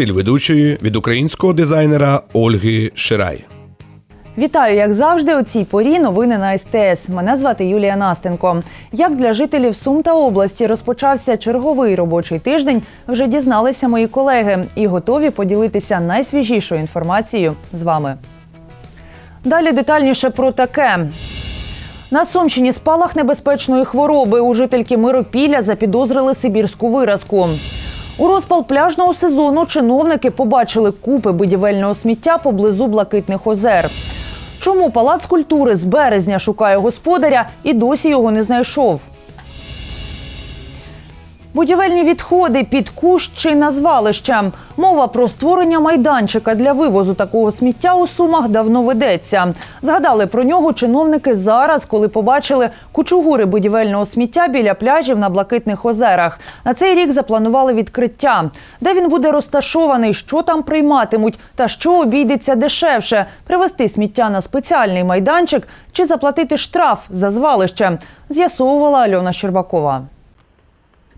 Стиль ведучої від українського дизайнера Ольги Ширай. Вітаю, як завжди, у цій порі новини на СТС. Мене звати Юлія Настенко. Як для жителів Сум та області розпочався черговий робочий тиждень, вже дізналися мої колеги і готові поділитися найсвіжішою інформацією з вами. Далі детальніше про таке. На Сумщині спалах небезпечної хвороби у жительки Миропілля запідозрили сибірську виразку. У розпал пляжного сезону чиновники побачили купи будівельного сміття поблизу Блакитних озер. Чому палац культури з березня шукає господаря і досі його не знайшов? Будівельні відходи під кущ чи на звалища. Мова про створення майданчика для вивозу такого сміття у Сумах давно ведеться. Згадали про нього чиновники зараз, коли побачили кучугури будівельного сміття біля пляжів на Блакитних озерах. На цей рік запланували відкриття. Де він буде розташований, що там прийматимуть та що обійдеться дешевше – привезти сміття на спеціальний майданчик чи заплатити штраф за звалище, з'ясовувала Альона Щербакова.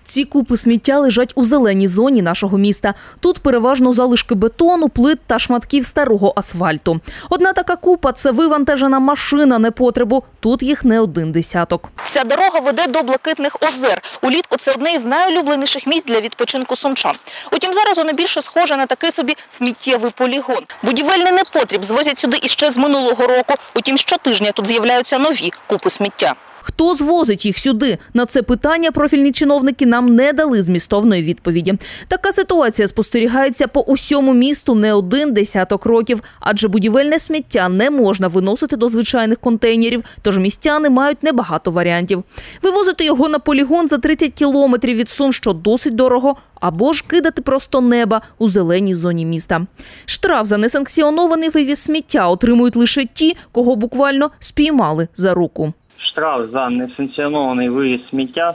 Ці купи сміття лежать у зеленій зоні нашого міста. Тут переважно залишки бетону, плит та шматків старого асфальту. Одна така купа це вивантажена машина непотребу. Тут їх не один десяток. Ця дорога веде до Блакитних озер. Улітку це одне із найулюбленіших місць для відпочинку сумчан. Утім, зараз воно більше схоже на такий собі сміттєвий полігон. Будівельний непотріб звозять сюди іще з минулого року. Утім, щотижня тут з'являються нові купи сміття. Хто звозить їх сюди? На це питання профільні чиновники нам не дали змістовної відповіді. Така ситуація спостерігається по усьому місту не один десяток років, адже будівельне сміття не можна виносити до звичайних контейнерів, тож містяни мають небагато варіантів. Вивозити його на полігон за 30 кілометрів від Сум, що досить дорого, або ж кидати просто неба у зеленій зоні міста. Штраф за несанкціонований вивіз сміття отримують лише ті, кого буквально спіймали за руку. Штраф за несанкціонований виїзд сміття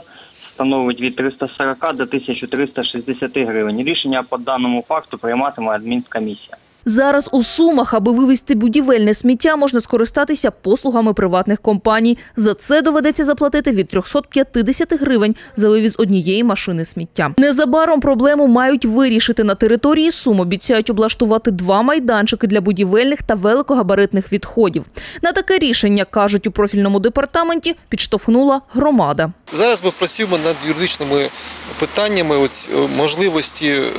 становить від 340 до 1360 гривень. Рішення по даному факту прийматиме адмінкомісія. Зараз у Сумах, аби вивезти будівельне сміття, можна скористатися послугами приватних компаній. За це доведеться заплатити від 350 гривень за вивіз однієї машини сміття. Незабаром проблему мають вирішити на території Сум. Обіцяють облаштувати два майданчики для будівельних та великогабаритних відходів. На таке рішення кажуть у профільному департаменті підштовхнула громада. Зараз ми працюємо над юридичними питаннями от, е, можливості е,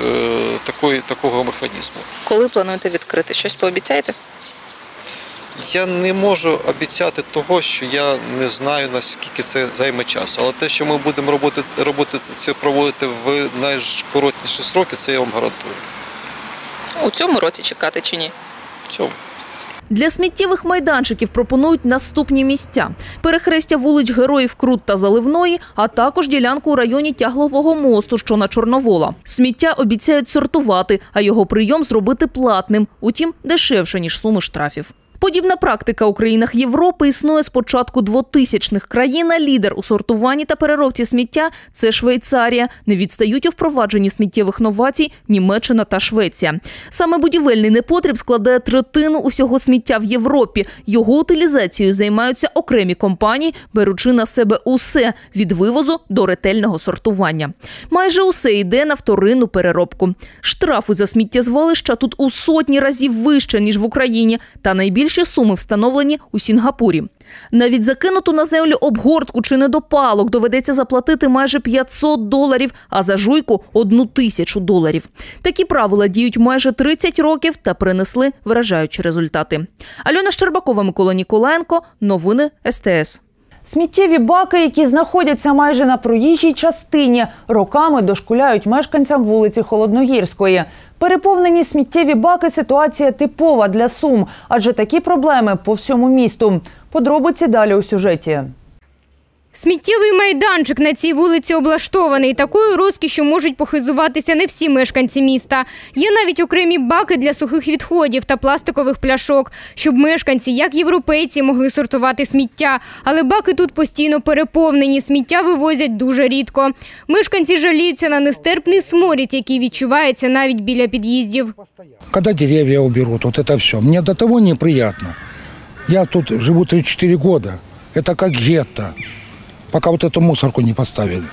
такої, такого механізму. Коли плануєте відкрити? Щось пообіцяєте? Я не можу обіцяти того, що я не знаю наскільки це займе часу. Але те, що ми будемо робити, робити це проводити в найкоротніші сроки, це я вам гарантую. У цьому році чекати чи ні? В цьому. Для сміттєвих майданчиків пропонують наступні місця: перехрестя вулиць Героїв Крут та Заливної, а також ділянку у районі Тяглового мосту, що на Чорновола. Сміття обіцяють сортувати, а його прийом зробити платним, утім дешевше ніж суми штрафів. Подібна практика у країнах Європи існує з початку 2000-х. Країна лідер у сортуванні та переробці сміття це Швейцарія. Не відстають у впровадженні сміттєвих новацій Німеччина та Швеція. Саме будівельний непотріб складає третину усього сміття в Європі. Його утилізацією займаються окремі компанії, беручи на себе усе від вивозу до ретельного сортування. Майже усе йде на вторинну переробку. Штрафи за сміттєзвалища тут у сотні разів вище ніж в Україні, та найбільше Найбільші суми встановлені у Сінгапурі. Навіть закинуту на землю обгортку чи недопалок доведеться заплатити майже 500 доларів, а за жуйку – одну тисячу доларів. Такі правила діють майже 30 років та принесли вражаючі результати. Альона Щербакова, Микола Ніколаєнко. Новини СТС. Сміттєві баки, які знаходяться майже на проїжджій частині, роками дошкуляють мешканцям вулиці Холодногірської. Переповнені сміттєві баки ситуація типова для Сум, адже такі проблеми по всьому місту. Подробиці далі у сюжеті. Сміттєвий майданчик на цій вулиці облаштований. Такою розкішю можуть похизуватися не всі мешканці міста. Є навіть окремі баки для сухих відходів та пластикових пляшок, щоб мешканці, як європейці, могли сортувати сміття. Але баки тут постійно переповнені. Сміття вивозять дуже рідко. Мешканці жаліються на нестерпний сморід, який відчувається навіть біля під'їздів. Когда деревья уберут, вот это все. Мне до того неприятно. Я тут живу 34 года. Это как гетто, пока вот эту мусорку не поставили.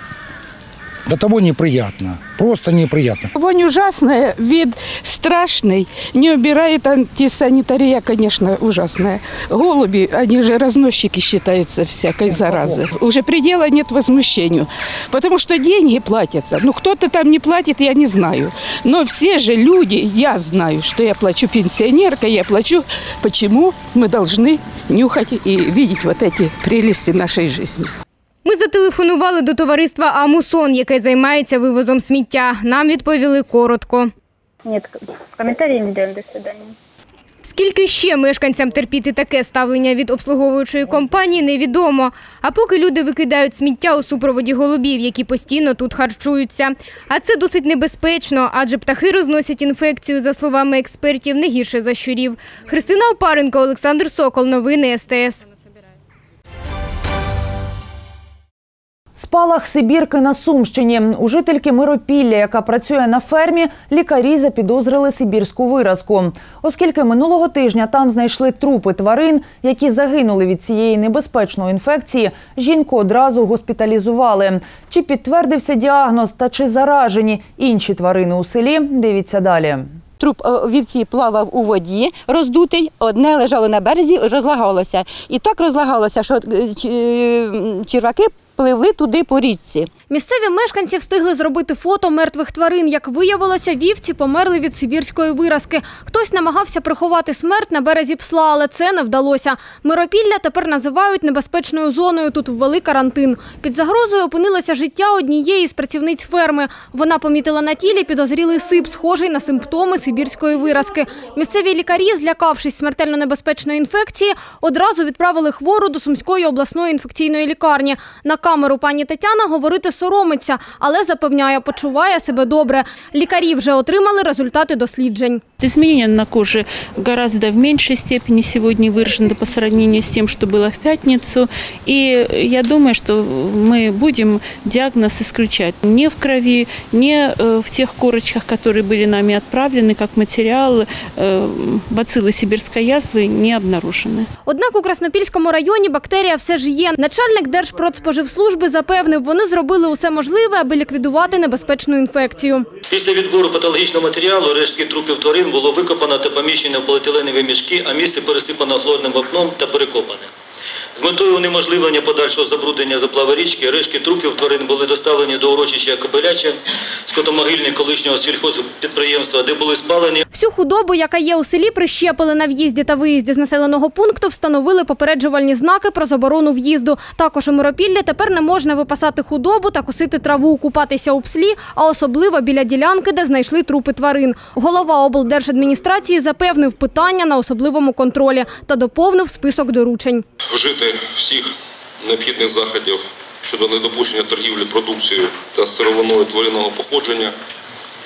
До того неприятно. Просто неприятно. Вонь ужасная, вид страшный. Не убирает антисанитария, конечно, ужасная. Голуби, они же разносчики считаются всякой заразы. Уже предела нет возмущению. Потому что деньги платятся. Ну, кто-то там не платит, я не знаю. Но все же люди, я знаю, что я плачу пенсионерка, я плачу. Почему мы должны нюхать и видеть вот эти прелести нашей жизни? Ми зателефонували до товариства Амусон, яке займається вивозом сміття. Нам відповіли коротко. Нет, комментарии не даем. До свидания. Скільки ще мешканцям терпіти таке ставлення від обслуговуючої компанії, невідомо. А поки люди викидають сміття у супроводі голубів, які постійно тут харчуються. А це досить небезпечно, адже птахи розносять інфекцію, за словами експертів, не гірше за щурів. Христина Опаренко, Олександр Сокол. Новини СТС. Спалах Сибірки на Сумщині. У жительки Миропілля, яка працює на фермі, лікарі запідозрили сибірську виразку. Оскільки минулого тижня там знайшли трупи тварин, які загинули від цієї небезпечної інфекції, жінку одразу госпіталізували. Чи підтвердився діагноз та чи заражені інші тварини у селі? Дивіться далі. Труп е, вівці плавав у воді, роздутий, одне лежало на березі, розлагалося. І так розлагалося, що е, е, черваки пливли туди по річці. Місцеві мешканці встигли зробити фото мертвих тварин. Як виявилося, вівці померли від сибірської виразки. Хтось намагався приховати смерть на березі псла, але це не вдалося. Миропілля тепер називають небезпечною зоною. Тут ввели карантин. Під загрозою опинилося життя однієї з працівниць ферми. Вона помітила на тілі підозрілий сип, схожий на симптоми сибірської виразки. Місцеві лікарі, злякавшись смертельно небезпечної інфекції, одразу відправили хвору до Сумської обласної інфекційної лікарні. На камеру пані Тетяна говорити соромиться, але запевняє, почуває себе добре. Лікарі вже отримали результати досліджень. Изменения на коже гораздо в меньшей степени сегодня выражены по сравнению с тем, что было в пятницу. И я думаю, что мы будем диагноз исключать не в крови, не э, в тех корочках, которые были нами отправлены как материал. э, Бациллы сибирской язвы не обнаружены. Однак у Краснопільському районі бактерія все ж є. Начальник Держпродспоживслужби запевнив, вони зробили усе можливе, аби ліквідувати небезпечну інфекцію. Після відбору патологічного матеріалу рештки трупів тварин було викопано та поміщено в поліетиленові мішки, а місце пересипано хлорним вапном та перекопане. З метою унеможливлення подальшого забруднення заплави річки, рештки трупів тварин були доставлені до урочища Кобиляче, скотомогильник колишнього сільхозпідприємства, де були спалені. Всю худобу, яка є у селі, прищепили на в'їзді та виїзді з населеного пункту, встановили попереджувальні знаки про заборону в'їзду. Також у Миропіллі тепер не можна випасати худобу та косити траву, купатися у пслі, а особливо біля ділянки, де знайшли трупи тварин. Голова облдержадміністрації запевнив питання на особливому контролі та доповнив список доручень. вжити всіх необхідних заходів щодо недопущення торгівлі продукцією та сировиною тваринного походження,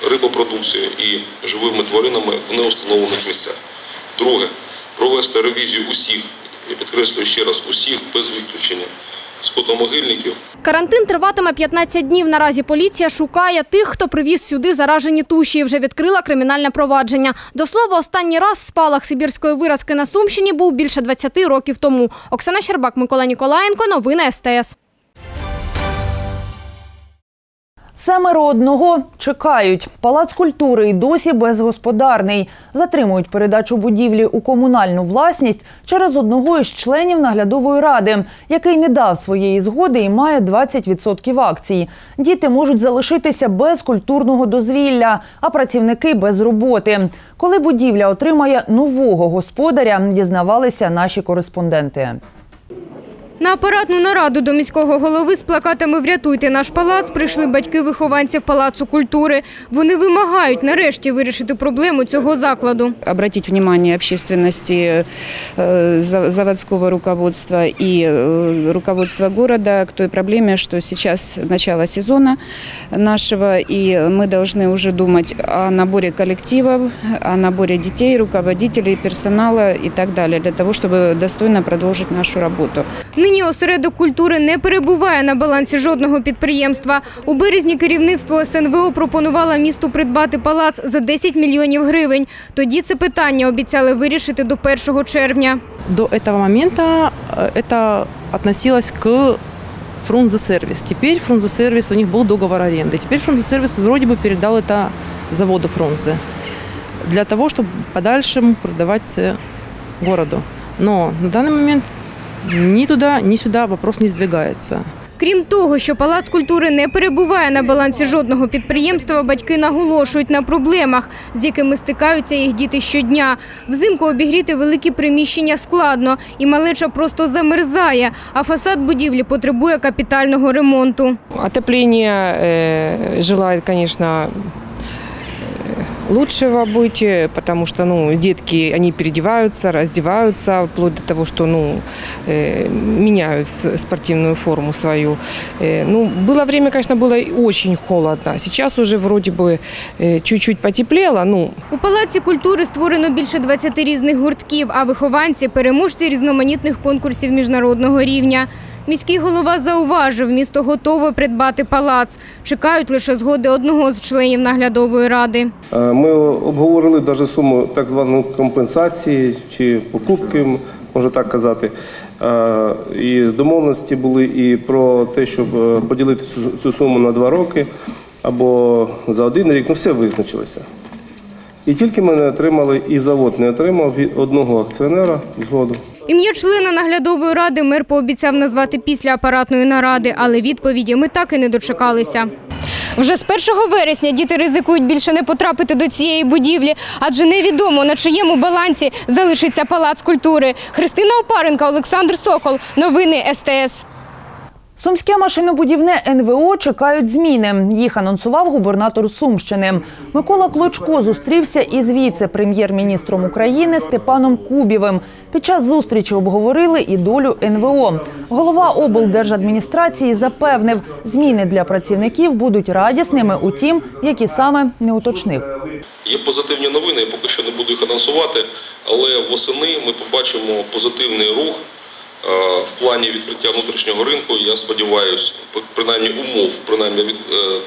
рибопродукцією і живими тваринами в неустановлених місцях. Друге, провести ревізію усіх, я підкреслюю ще раз, усіх без виключення скотомогильників Карантин триватиме 15 днів. Наразі поліція шукає тих, хто привіз сюди заражені туші. і Вже відкрила кримінальне провадження. До слова, останній раз спалах сибірської виразки на Сумщині був більше 20 років тому. Оксана Щербак, Микола Ніколаєнко. Новини СТС. Семеро одного чекають. Палац культури й досі безгосподарний. Затримують передачу будівлі у комунальну власність через одного із членів наглядової ради, який не дав своєї згоди і має 20% акцій. Діти можуть залишитися без культурного дозвілля, а працівники без роботи. Коли будівля отримає нового господаря, дізнавалися наші кореспонденти. На апаратну нараду до міського голови з плакатами Врятуйте наш палац прийшли батьки вихованців палацу культури. Вони вимагають нарешті вирішити проблему цього закладу. обратить внимание общественности, э, за- заводского руководства и э, руководства города к той проблеме, что сейчас начало сезона нашего, и мы должны уже думать о наборе коллективов, о наборе детей, руководителей, персонала и так далее, для того, чтобы достойно продолжить нашу работу. Нині осередок культури не перебуває на балансі жодного підприємства. У березні керівництво СНВО пропонувало місту придбати палац за 10 мільйонів гривень. Тоді це питання обіцяли вирішити до 1 червня. До этого момента э, это относилось к Фрунзе-сервис. Теперь Фрунзе-сервис, у них был договор аренды. Теперь Фрунзе-сервис вроде бы передал это заводу Фрунзе для того, чтобы подальше продавать э, городу. Но на данный момент ни туда, ни сюда вопрос не сдвигается. Крім того, що палац культури не перебуває на балансі жодного підприємства, батьки наголошують на проблемах, з якими стикаються їх діти щодня. Взимку обігріти великі приміщення складно, і малеча просто замерзає, а фасад будівлі потребує капітального ремонту. Отопление э, желает, конечно, э, лучшего быть, э, потому что ну, детки, они переодеваются, раздеваются, вплоть до того, что ну, э, меняют с- спортивную форму свою. Э, ну, было время, конечно, было очень холодно. Сейчас уже вроде бы э, чуть-чуть потеплело, ну, У палаці культури створено більше 20 різних гуртків, а вихованці переможці різноманітних конкурсів міжнародного рівня. Міський голова зауважив, місто готове придбати палац. Чекають лише згоди одного з членів наглядової ради. Е, Ми обговорили навіть суму так званої компенсації чи покупки, можна так казати. Е, І домовленості були і про те, щоб е, поділити цю- цю суму на два роки або за один рік. Ну, все визначилося. І тільки ми не отримали, і завод не отримав від одного акціонера згоду. Ім'я члена наглядової ради мер пообіцяв назвати після апаратної наради, але відповіді ми так і не дочекалися. Вже з 1 вересня діти ризикують більше не потрапити до цієї будівлі, адже невідомо на чиєму балансі залишиться палац культури. Христина Опаренка, Олександр Сокол. Новини СТС. Сумське машинобудівне НВО чекають зміни. Їх анонсував губернатор Сумщини. Микола Клочко зустрівся із віце-прем'єр-міністром України Степаном Кубівим. Під час зустрічі обговорили і долю НВО. Голова облдержадміністрації запевнив, зміни для працівників будуть радісними, утім, які саме не уточнив. Є позитивні новини, я поки що не буду їх анонсувати, але восени ми побачимо позитивний рух в плані відкриття внутрішнього ринку. Я сподіваюся, принаймні умов, принаймні від, е,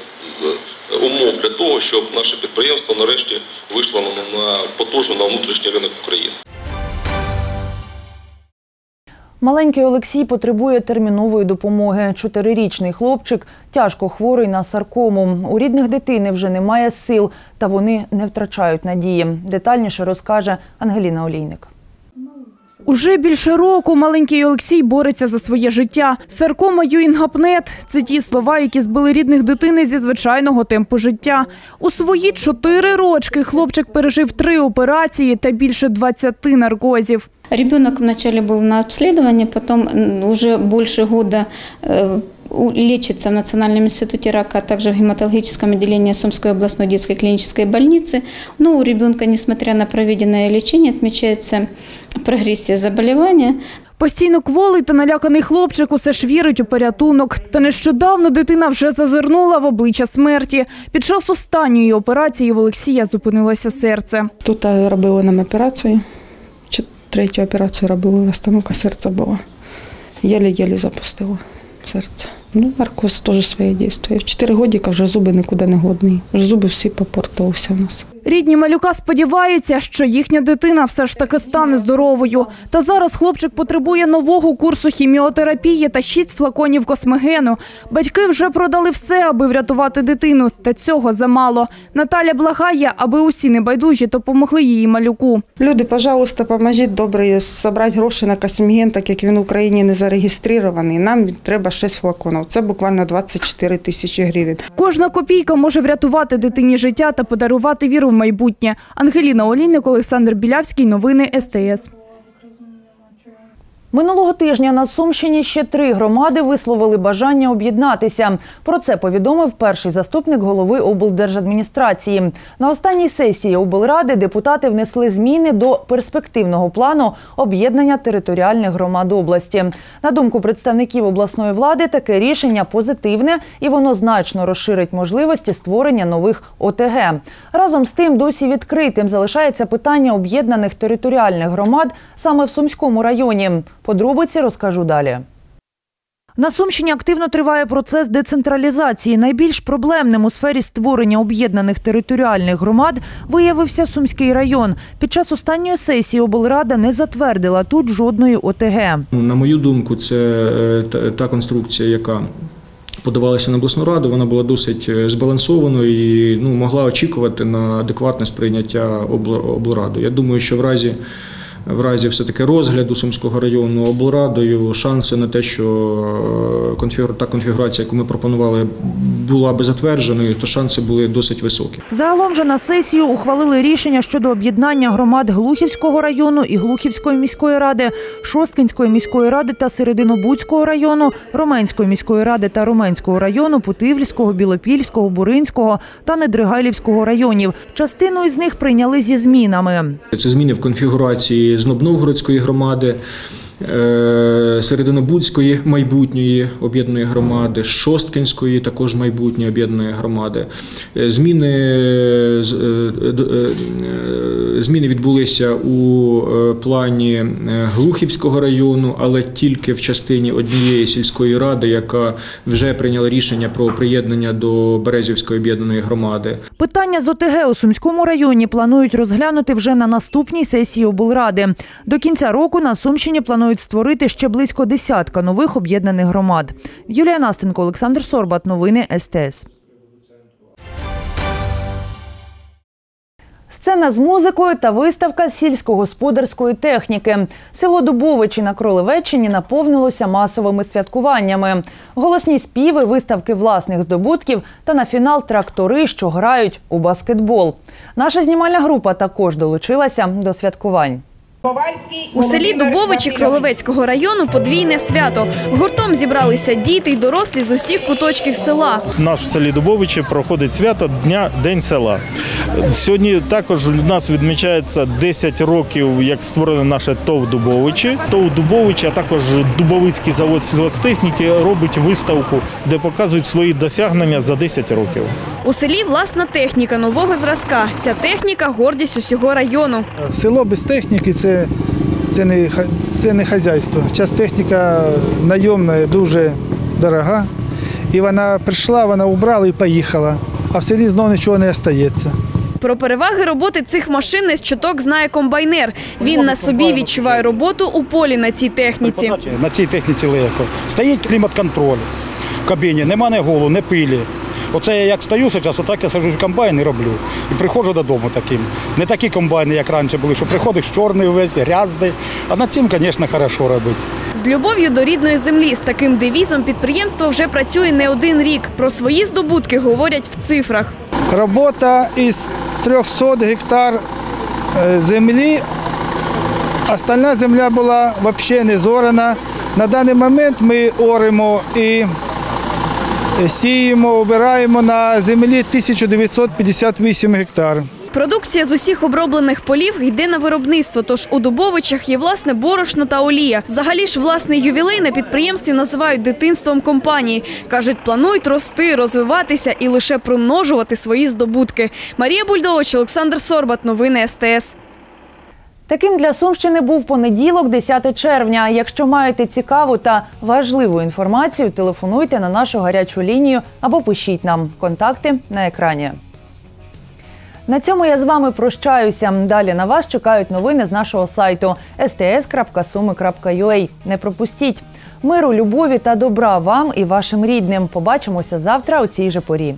е, умов для того, щоб наше підприємство нарешті вийшло на, потужно на внутрішній ринок України. Маленький Олексій потребує термінової допомоги. Чотирирічний хлопчик тяжко хворий на саркому. У рідних дитини вже немає сил, та вони не втрачають надії. Детальніше розкаже Ангеліна Олійник. Уже більше року маленький Олексій бореться за своє життя. Саркома Юінгапнет – це ті слова, які збили рідних дитини зі звичайного темпу життя. У свої чотири рочки хлопчик пережив три операції та більше 20 наркозів. Ребенок вначале был на обследовании, потом м, уже больше года у- лечится в Национальном институте рака, а также в гематологическом отделении Сумской областной детской клинической больницы. Но у ребенка, несмотря на проведенное лечение, отмечается прогрессия заболевания. Постійно кволий та наляканий хлопчик усе ж вірить у порятунок. Та нещодавно дитина вже зазирнула в обличчя смерті. Під час останньої операції в Олексія зупинилося серце. Тут е, робили нам операцію. Чи- Третю операцію робили, остановка серця була. Єлі-єлі запустила серце. Ну, наркоз теж своє дійство. В 4 годика вже зуби нікуди не годні. Вже зуби всі попортилися в нас. Рідні малюка сподіваються, що їхня дитина все ж таки стане здоровою. Та зараз хлопчик потребує нового курсу хіміотерапії та шість флаконів космогену. Батьки вже продали все, аби врятувати дитину, та цього замало. Наталя благає, аби усі небайдужі допомогли її малюку. Люди, пожалуйста, поможіть добре зібрати гроші на косміген, так як він в Україні не зареєстрований. Нам треба 6 флаконів. Це буквально 24 тисячі гривень. Кожна копійка може врятувати дитині життя та подарувати віру майбутнє. Ангеліна Олійник, Олександр Білявський. Новини СТС. Минулого тижня на Сумщині ще три громади висловили бажання об'єднатися. Про це повідомив перший заступник голови облдержадміністрації. На останній сесії облради депутати внесли зміни до перспективного плану об'єднання територіальних громад області. На думку представників обласної влади, таке рішення позитивне і воно значно розширить можливості створення нових ОТГ. Разом з тим, досі відкритим залишається питання об'єднаних територіальних громад саме в Сумському районі. Подробиці розкажу далі. На Сумщині активно триває процес децентралізації. Найбільш проблемним у сфері створення об'єднаних територіальних громад виявився Сумський район. Під час останньої сесії облрада не затвердила тут жодної ОТГ. Ну, На мою думку, це е, та- конструкція, яка подавалася на обласну раду, вона була досить е, збалансованою і ну, могла очікувати на адекватне сприйняття обл- облраду. Я думаю, що в разі. В разі все-таки розгляду Сумського району облрадою шанси на те, що е, та конфігурація, яку ми пропонували, була би затвердженою, то шанси були досить високі. Загалом же на сесію ухвалили рішення щодо об'єднання громад Глухівського району і Глухівської міської ради, Шосткинської міської ради та Серединобудського району, Роменської міської ради та Роменського району, Путивльського, Білопільського, Буринського та Недригайлівського районів. Частину із них прийняли зі змінами. Це зміни в конфігурації Знобновгородської громади, е, Серединобудської майбутньої об'єднаної громади, Шосткинської також майбутньої об'єднаної громади. Е, Зміни, е, е, е, зміни відбулися у е, плані е, Глухівського району, але тільки в частині однієї сільської ради, яка вже прийняла рішення про приєднання до Березівської об'єднаної громади. Питання з ОТГ у Сумському районі планують розглянути вже на наступній сесії облради. До кінця року на Сумщині планують створити ще близько десятка нових об'єднаних громад. Юлія Настенко, Олександр Сорбат. Новини СТС. Сцена з музикою та виставка сільськогосподарської техніки. Село Дубовичі на Кролевеччині наповнилося масовими святкуваннями. Голосні співи, виставки власних здобутків та на фінал трактори, що грають у баскетбол. Наша знімальна група також долучилася до святкувань. У селі Дубовичі Кролевецького району подвійне свято. Гуртом зібралися діти й дорослі з усіх куточків села. Наш в селі Дубовичі проходить свято Дня День села. Сьогодні також у нас відмічається 10 років, як створено наше ТОВ Дубовичі. ТОВ Дубовичі, а також Дубовицький завод сільгостехніки робить виставку, де показують свої досягнення за 10 років. У селі власна техніка нового зразка. Ця техніка гордість усього району. Село без техніки це, це, не, це не хазяйство. Час техніка найомна, дуже дорога. І вона прийшла, вона убрала і поїхала. А в селі знову нічого не остається. Про переваги роботи цих машин не з чуток знає комбайнер. Він на собі відчуває роботу у полі на цій техніці. На цій техніці легко. Стоїть клімат-контроль в кабіні, нема ні голу, ні пилі. Оце я як стою зараз, отак я саджу в комбайн і роблю. І приходжу додому таким. Не такі комбайни, як раніше були, що приходиш чорний весь, грязний. А над цим, звісно, хорошо робити. З любов'ю до рідної землі з таким девізом підприємство вже працює не один рік. Про свої здобутки говорять в цифрах. Робота із 300 гектар е, землі. Остальна земля була взагалі не зорана. На даний момент ми оримо і сіємо, обираємо на землі 1958 гектар. Продукція з усіх оброблених полів йде на виробництво. Тож у Дубовичах є власне борошно та олія. Взагалі ж власний ювілей на підприємстві називають дитинством компанії. кажуть, планують рости, розвиватися і лише примножувати свої здобутки. Марія Бульдович, Олександр Сорбат. Новини СТС. Таким для Сумщини був понеділок, 10 червня. Якщо маєте цікаву та важливу інформацію, телефонуйте на нашу гарячу лінію або пишіть нам. Контакти на екрані. На цьому я з вами прощаюся. Далі на вас чекають новини з нашого сайту sts.sumi.ua. Не пропустіть. Миру, любові та добра вам і вашим рідним. Побачимося завтра у цій же порі.